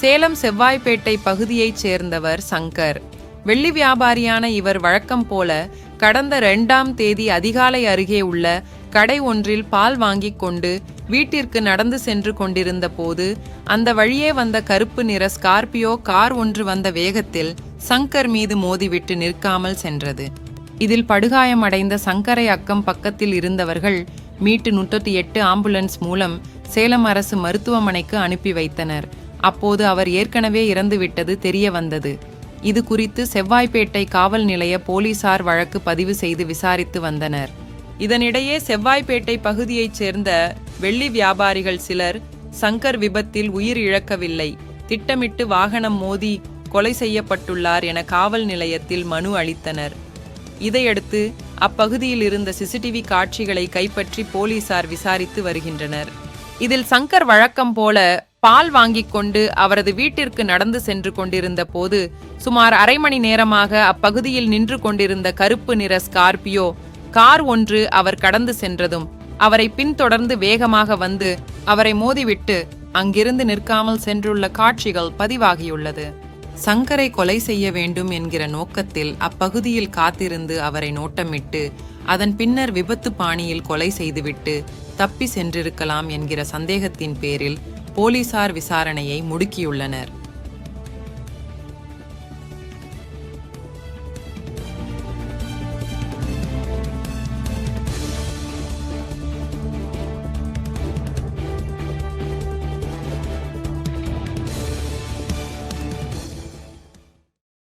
சேலம் செவ்வாய்ப்பேட்டை பகுதியைச் சேர்ந்தவர் சங்கர். வெள்ளி வியாபாரியான இவர் வழக்கம் போல கடந்த ரெண்டாம் தேதி அதிகாலை அருகே உள்ள கடை ஒன்றில் பால் வாங்கிக் கொண்டு வீட்டிற்கு நடந்து சென்று கொண்டிருந்த போது அந்த வழியே வந்த கருப்பு நிற ஸ்கார்பியோ கார் ஒன்று வந்த வேகத்தில் சங்கர் மீது மோதிவிட்டு நிற்காமல் சென்றது. இதில் படுகாயமடைந்த சங்கரை அக்கம் பக்கத்தில் இருந்தவர்கள் மீட்டு முப்பத்தி எட்டு ஆம்புலன்ஸ் மூலம் சேலம் அரசு மருத்துவமனைக்கு அனுப்பி வைத்தனர். அப்போது அவர் ஏற்கனவே இறந்துவிட்டது தெரிய வந்தது. இது குறித்து செவ்வாய்ப்பேட்டை காவல் நிலைய போலீசார் வழக்கு பதிவு செய்து விசாரித்து வந்தனர். இதனிடையே செவ்வாய்ப்பேட்டை பகுதியைச் சேர்ந்த வெள்ளி வியாபாரிகள் சிலர் சங்கர் விபத்தில் உயிர் இழக்கவில்லை திட்டமிட்டு வாகனம் மோதி கொலை செய்யப்பட்டுள்ளார் என காவல் நிலையத்தில் மனு அளித்தனர். இதையடுத்து அப்பகுதியில் இருந்த சிசிடிவி காட்சிகளை கைப்பற்றி போலீசார் விசாரித்து வருகின்றனர். இதில் சங்கர் வழக்கம் போல பால் வாங்கிக் கொண்டு அவரது வீட்டிற்கு நடந்து சென்று கொண்டிருந்த போது சுமார் அரை மணி நேரமாக அப்பகுதியில் நின்று கொண்டிருந்த கருப்பு நிற ஸ்கார்பியோ கார் ஒன்று அவர் கடந்து சென்றதும் அவரை பின்தொடர்ந்து வேகமாக வந்து அவரை மோதிவிட்டு அங்கிருந்து நிற்காமல் சென்றுள்ள காட்சிகள் பதிவாகியுள்ளது. சங்கரை கொலை செய்ய வேண்டும் என்கிற நோக்கத்தில் அப்பகுதியில் காத்திருந்து அவரை நோட்டமிட்டு அதன் பின்னர் விபத்து பாணியில் கொலை செய்துவிட்டு தப்பி சென்றிருக்கலாம் என்கிற சந்தேகத்தின் பேரில் போலீசார் விசாரணையை முடுக்கியுள்ளனர்.